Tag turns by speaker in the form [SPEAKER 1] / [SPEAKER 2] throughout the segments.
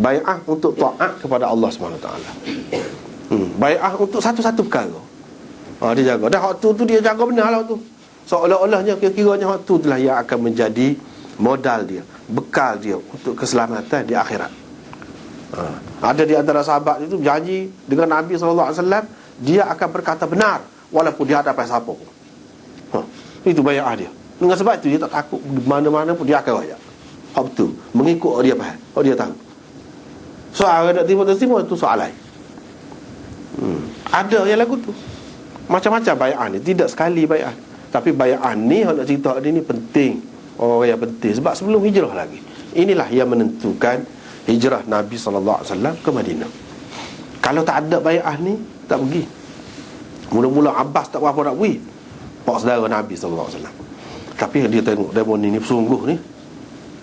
[SPEAKER 1] Bai'ah untuk taat kepada Allah SWT hmm. Bai'ah untuk satu-satu perkara. Ha, Dia jaga. Dan waktu tu dia jaga benar lah waktu Seolah-olahnya kira-kiranya waktu tu lah Yang akan menjadi modal dia Bekal dia untuk keselamatan di akhirat. Ha. Ada di antara sahabat itu Janji dengan Nabi SAW Dia akan berkata benar Walaupun dia hadapan siapa pun. Ha. Itu bai'ah dia. Dengan sebab itu dia tak takut Mana-mana pun dia akan bayar Hak betul Mengikut dia faham Oh dia tahu Soal nak terima terima itu soal lain hmm. Ada yang lagu tu. Macam-macam bayaan ni. Tidak sekali bayaan Tapi bayaan ni Yang nak cerita dia ni penting. Orang yang penting. Sebab sebelum hijrah lagi. Inilah yang menentukan Hijrah Nabi SAW ke Madinah. Kalau tak ada bayaan ni Tak pergi. Mula-mula Abbas tak apa nak pergi. Pak saudara Nabi SAW Tapi dia tengok Demon ni, ni sungguh ni.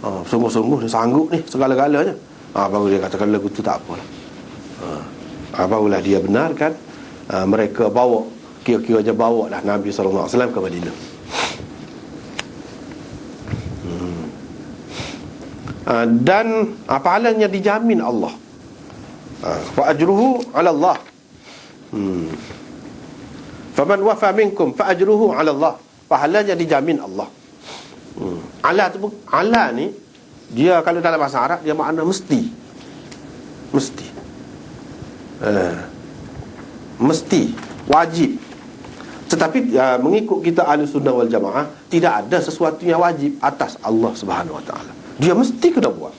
[SPEAKER 1] Ha, Sungguh-sungguh ni Sanggup ni Segala-galanya ha, Baru dia katakan lagu tu tak apalah ha, ha, Barulah dia benarkan ha, Mereka bawa Kira-kira je bawa lah Nabi SAW ke Madinah. Hmm. ha, Dan Apa halnya dijamin Allah? Wa ajruhu ala Allah. Hmm. Faman wafa minkum Fa ajruhu ala Allah. Pahalanya dijamin Allah. Hmm. Ala tu Ala ni dia kalau dalam bahasa Arab dia makna mesti. Mesti. Uh, mesti wajib. Tetapi uh, mengikut kita ahli sunnah wal jamaah tidak ada sesuatu yang wajib atas Allah Subhanahu wa taala. Dia mesti kena buat.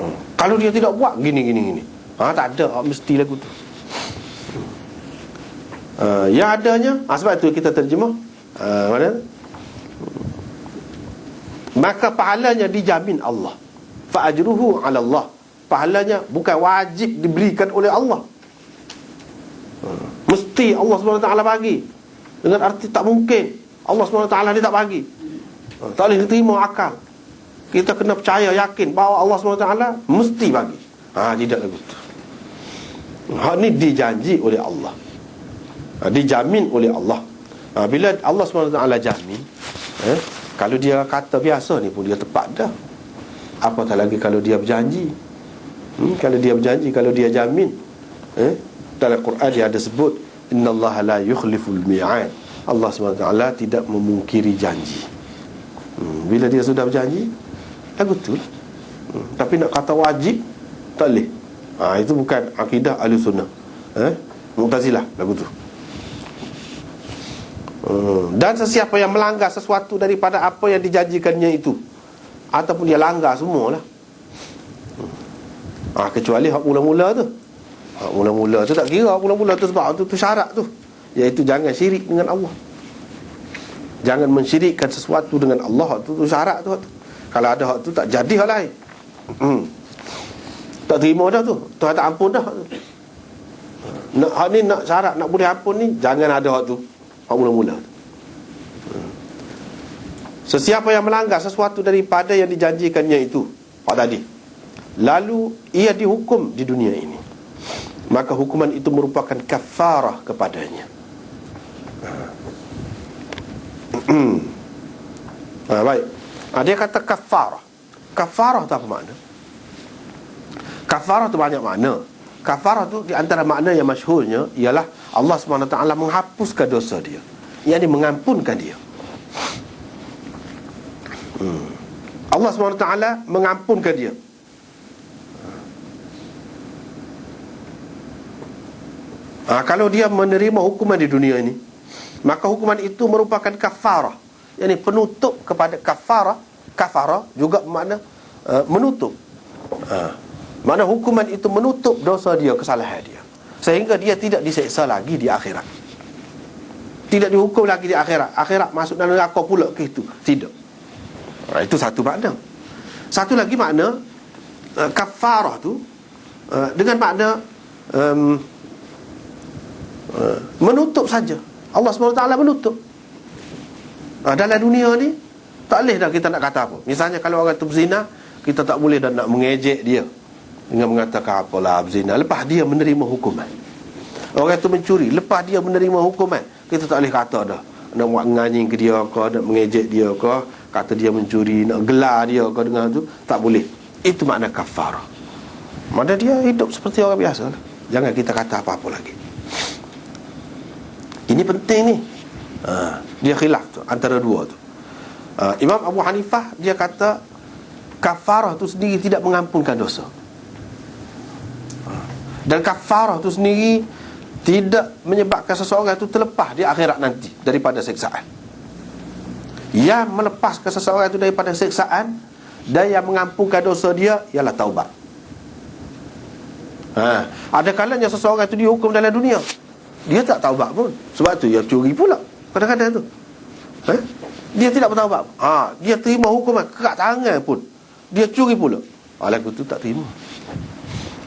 [SPEAKER 1] Uh, kalau dia tidak buat gini gini gini. Ha tak ada oh, mesti lagu tu. Uh, yang adanya ha, sebab itu kita terjemah uh, mana maka pahalanya dijamin Allah. Fa ajruhu ala Allah pahalanya bukan wajib diberikan oleh Allah. Mesti Allah SWT bagi. Dengan arti tak mungkin. Allah SWT dia tak bagi. Tak boleh terima akal. Kita kena percaya yakin bahawa Allah SWT mesti bagi. Ha tidak lagu tu hak ni dijanji oleh Allah. Ha, dijamin oleh Allah. Ha, bila Allah SWT jamin eh, kalau dia kata biasa ni pun dia tepat dah. Apatah lagi kalau dia berjanji? Hmm, Kalau dia berjanji, kalau dia jamin. Eh? Dalam Quran dia ada sebut Inna Allah la yukhliful mi'ad. Allah SWT tidak memungkiri janji. Hmm, Bila dia sudah berjanji Ya betul. Hmm, Tapi nak kata wajib Tak boleh. Ha, Itu bukan akidah ahli sunnah. Eh? Mu'tazilah lagu tu Hmm. Dan sesiapa yang melanggar sesuatu daripada apa yang dijanjikannya itu Ataupun dia langgar semualah. Ha, Kecuali hak mula-mula tu. Hak mula-mula tu tak kira mula-mula tu sebab tu, tu syarat tu. Iaitu jangan syirik dengan Allah. Jangan mensyirikkan sesuatu dengan Allah tu, tu syarat tu, tu. Kalau ada hak tu tak jadi hal lain. Hmm. Tak terima dah tu. Tuhan tak ampun dah nak, Hak ni nak syarat nak boleh ampun ni Jangan ada hak tu Hak mula-mula. Sesiapa yang melanggar sesuatu daripada yang dijanjikannya itu Hak tadi Lalu ia dihukum di dunia ini. Maka hukuman itu merupakan kafarah kepadanya. Ha, Baik. Ha, Dia kata kafarah. Kafarah itu apa makna? Kafarah itu banyak makna. Kafarah itu di antara makna yang masyhurnya Ialah Allah SWT menghapuskan dosa dia. Yang ini mengampunkan dia. Hmm. Allah SWT mengampunkan dia. Ha, Kalau dia menerima hukuman di dunia ini Maka hukuman itu merupakan kafarah. Yang penutup kepada kafarah. Kafarah juga makna uh, menutup. Uh, mana hukuman itu menutup dosa dia, kesalahan dia Sehingga dia tidak diseksa lagi di akhirat. Tidak dihukum lagi di akhirat. Akhirat masuk dalam neraka pula ke itu? Tidak. Itu satu makna. Satu lagi makna uh, Kafarah tu uh, Dengan makna um, Menutup saja. Allah SWT menutup. Dalam dunia ni Tak boleh dah kita nak kata apa. Misalnya kalau orang tu berzina Kita tak boleh dah nak mengejek dia dengan mengatakan apalah zina lepas dia menerima hukuman. Orang itu mencuri lepas dia menerima hukuman. Kita tak boleh kata dah nak buat nganying ke dia ke nak mengejek dia ke kata dia mencuri nak gelar dia ke dengan tu tak boleh. Itu makna kafarah. Mana dia hidup seperti orang biasa lah. Jangan kita kata apa-apa lagi. Ini penting ni. Ha, Dia khilaf tu Antara dua tu. Ha, Imam Abu Hanifah Dia kata Kafarah tu sendiri tidak mengampunkan dosa Dan kafarah tu sendiri Tidak menyebabkan seseorang itu terlepas Di akhirat nanti Daripada seksaan Yang melepaskan seseorang itu daripada seksaan Dan yang mengampunkan dosa dia Ialah taubat Ha, ada kalanya seseorang itu dihukum dalam dunia. Dia tak taubat pun. Sebab tu dia curi pula. Kadang-kadang tu. Ha? Dia tidak bertaubat. Ha, dia terima hukuman kerak tangan pun. Dia curi pula. Lagu tu tak terima.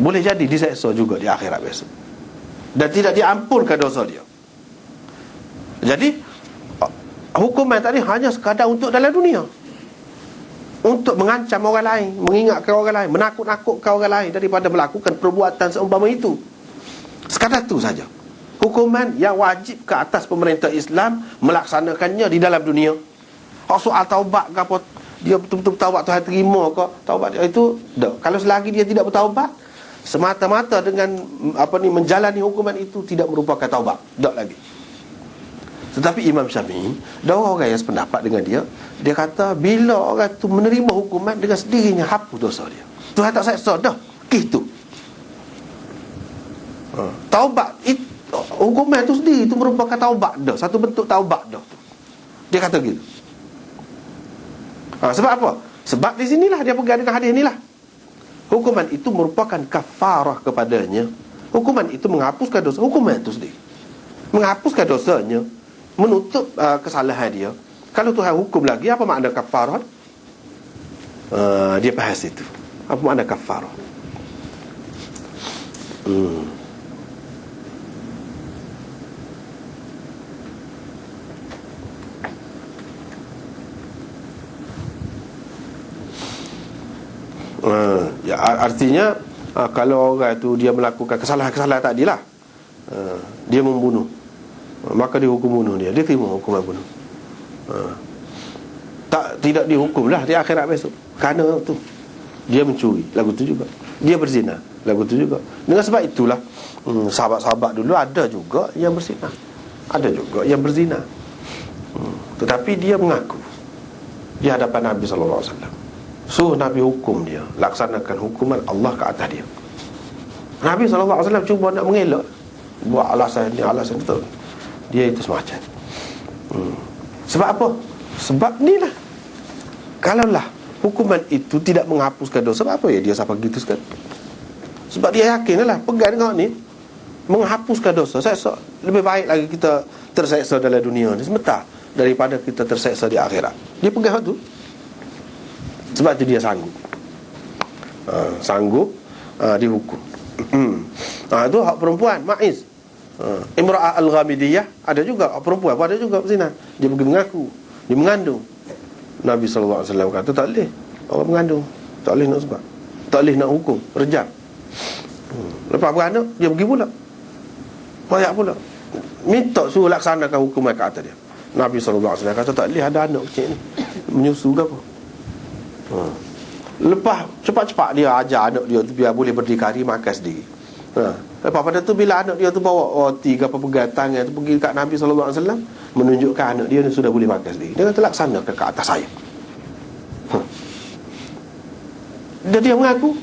[SPEAKER 1] Boleh jadi diseksa juga di akhirat besok. Dan tidak diampunkan dosa dia. Jadi hukuman tadi hanya sekadar untuk dalam dunia untuk mengancam orang lain, mengingatkan orang lain, menakut-nakutkan orang lain daripada melakukan perbuatan seumpama itu. Sekadar itu saja. Hukuman yang wajib ke atas pemerintah Islam melaksanakannya di dalam dunia. Soal taubat ke apa dia betul-betul taubat Tuhan terima ke taubat dia itu dah. Kalau selagi dia tidak bertaubat semata-mata dengan apa ni menjalani hukuman itu tidak merupakan taubat. Tak lagi. Tetapi Imam Syafi'i Ada orang yang sependapat dengan dia Dia kata bila orang tu menerima hukuman Dengan sendirinya hapus dosa dia Tuhan tak seksa dah Itu ha. Taubat it, Hukuman tu sendiri Itu merupakan taubat dah Satu bentuk taubat dah Dia kata gitu ha, Sebab apa? Sebab di sinilah dia pegang dengan hadis inilah Hukuman itu merupakan kafarah kepadanya. Hukuman itu menghapuskan dosa. Hukuman itu sendiri. Menghapuskan dosanya menutup uh, kesalahan dia. Kalau Tuhan hukum lagi apa makna kafarah? Uh, dia bahas itu. Apa makna kafarah? Hmm. Uh, ya, artinya uh, kalau orang itu dia melakukan kesalahan-kesalahan tadi lah uh, dia membunuh. Maka dihukum bunuh dia. Dia terima hukuman bunuh. Ha. tak tidak dihukum lah di akhirat besok. Kerana tu dia mencuri. Lagu tu juga. Dia berzina. Lagu tu juga. Dengan sebab itulah hmm, sahabat-sahabat dulu ada juga yang berzina. Ada juga yang berzina. Hmm, tetapi dia mengaku di hadapan Nabi SAW suruh Nabi hukum dia. Laksanakan hukuman Allah ke atas dia. Nabi SAW cuba nak mengelak. Buat alasan ni alasan itu dia itu semacam. Hmm. Sebab apa? Sebab ni lah. Kalaulah hukuman itu tidak menghapuskan dosa Sebab apa ya dia sampai gitu sekali Sebab dia yakin lah Pegang dengan ni Menghapuskan dosa. Seksa Lebih baik lagi kita terseksa dalam dunia ni Sementara Daripada kita terseksa di akhirat. Dia pegang tu Sebab itu dia sanggup. Uh, Sanggup uh, Dihukum. Uh, Itu hak perempuan Ma'iz. Uh, Imra'ah Al-Ghamidiyah Ada juga perempuan Ada juga zina. Dia pergi mengaku Dia mengandung. Nabi SAW kata tak boleh Orang mengandung. Tak boleh nak sebab. Tak boleh nak hukum Rejam. Hmm. Lepas beranak Dia pergi pula. Banyak pula. Minta suruh laksanakan hukum mereka atas dia. Nabi SAW kata tak boleh ada anak kecil ni. Menyusu ke apa hmm. Lepas cepat-cepat dia ajar anak dia tu Biar boleh berdikari makan sendiri ha. Lepas pada tu bila anak dia tu bawa roti ke apa pegang tangan tu pergi dekat Nabi wasallam menunjukkan anak dia ni sudah boleh makan sendiri. Dia kata laksana ke, atas saya. Huh. Dia dia mengaku.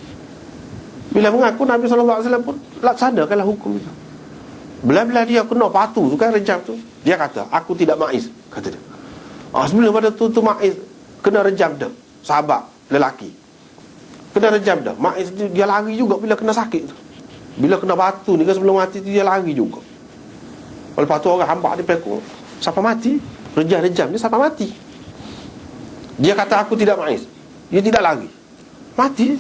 [SPEAKER 1] Bila mengaku Nabi wasallam pun laksanakanlah hukum itu. Bila-bila dia kena patu tu kan rejam tu. Dia kata, aku tidak maiz. Kata dia. Ah, sebelum pada tu tu maiz kena rejam dah. Sahabat lelaki. Kena rejam dah. Maiz dia lari juga bila kena sakit tu. Bila kena batu ni kan sebelum mati tu dia lari juga. Lepas tu orang hambak dia pekul. Siapa mati? Rejam-rejam dia siapa mati. Dia kata aku tidak maiz Dia tidak lari. Mati.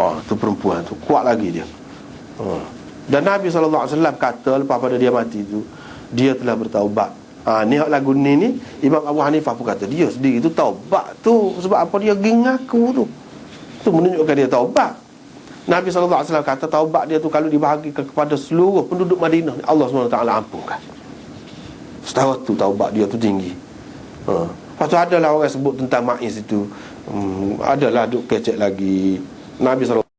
[SPEAKER 1] Oh tu perempuan tu Kuat lagi dia. Oh. Dan Nabi SAW kata Lepas pada dia mati tu Dia telah bertaubat Ha, ni lagu ni ni Imam Abu Hanifah pun kata Dia sendiri tu taubat tu Sebab apa dia gingaku tu. Tu menunjukkan dia taubat. Nabi SAW kata taubat dia tu kalau dibahagikan kepada seluruh penduduk Madinah Allah SWT ampunkan. Setahu tu taubat dia tu tinggi. Ha. Lepas tu adalah orang sebut tentang Ma'iz itu. Hmm, adalah duk kecek lagi. Nabi SAW